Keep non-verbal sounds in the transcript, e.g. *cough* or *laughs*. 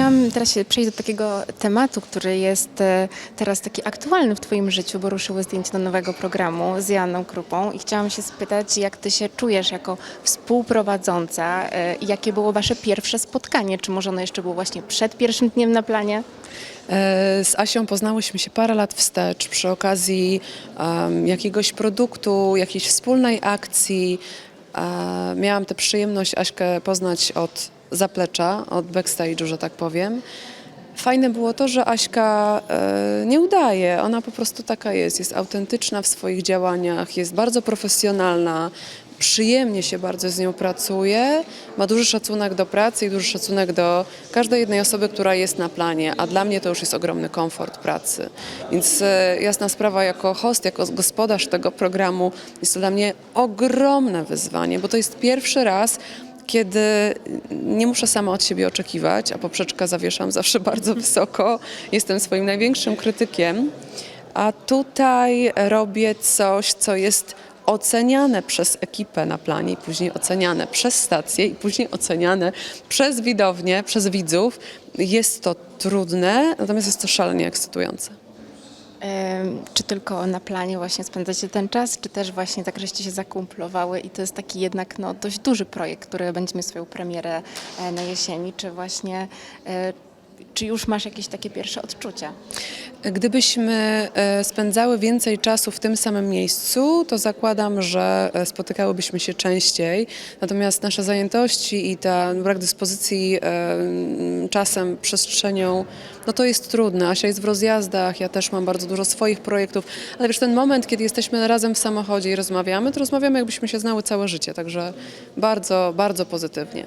chciałam teraz przejść do takiego tematu, który jest e, teraz taki aktualny w Twoim życiu, bo ruszyły zdjęcia do nowego programu z Joanną Krupą i chciałam się spytać, jak Ty się czujesz jako współprowadząca e, i jakie było Wasze pierwsze spotkanie? Czy może ono jeszcze było właśnie przed pierwszym dniem na planie? E, Z Asią poznałyśmy się parę lat wstecz przy okazji em, jakiegoś produktu, jakiejś wspólnej akcji. E, miałam tę przyjemność Aśkę poznać od zaplecza, od backstage'u, że tak powiem. Fajne było to, że Aśka e, nie udaje, ona po prostu taka jest, jest autentyczna w swoich działaniach, jest bardzo profesjonalna, przyjemnie się bardzo z nią pracuje, ma duży szacunek do pracy i duży szacunek do każdej jednej osoby, która jest na planie, a dla mnie to już jest ogromny komfort pracy. Więc e, jasna sprawa, jako host, jako gospodarz tego programu, jest to dla mnie ogromne wyzwanie, bo to jest pierwszy raz, kiedy nie muszę sama od siebie oczekiwać, a poprzeczkę zawieszam zawsze *laughs* bardzo wysoko. Jestem swoim największym krytykiem, a tutaj robię coś, co jest oceniane przez ekipę na planie później oceniane przez stację i później oceniane przez widownię, przez widzów. Jest to trudne, natomiast jest to szalenie ekscytujące. Czy tylko na planie właśnie spędzacie ten czas, czy też właśnie tak, żeście się zakumplowały i to jest taki jednak no, dość duży projekt, który będzie miał swoją premierę e, na jesieni, czy właśnie, e, czy już masz jakieś takie pierwsze odczucia? Gdybyśmy e, spędzały więcej czasu w tym samym miejscu, to zakładam, że e, spotykałybyśmy się częściej. Natomiast nasze zajętości i ten brak dyspozycji e, czasem, przestrzenią, no to jest trudne. Asia jest w rozjazdach, ja też mam bardzo dużo swoich projektów, ale wiesz, ten moment, kiedy jesteśmy razem w samochodzie i rozmawiamy, to rozmawiamy jakbyśmy się znały całe życie, także bardzo, bardzo pozytywnie.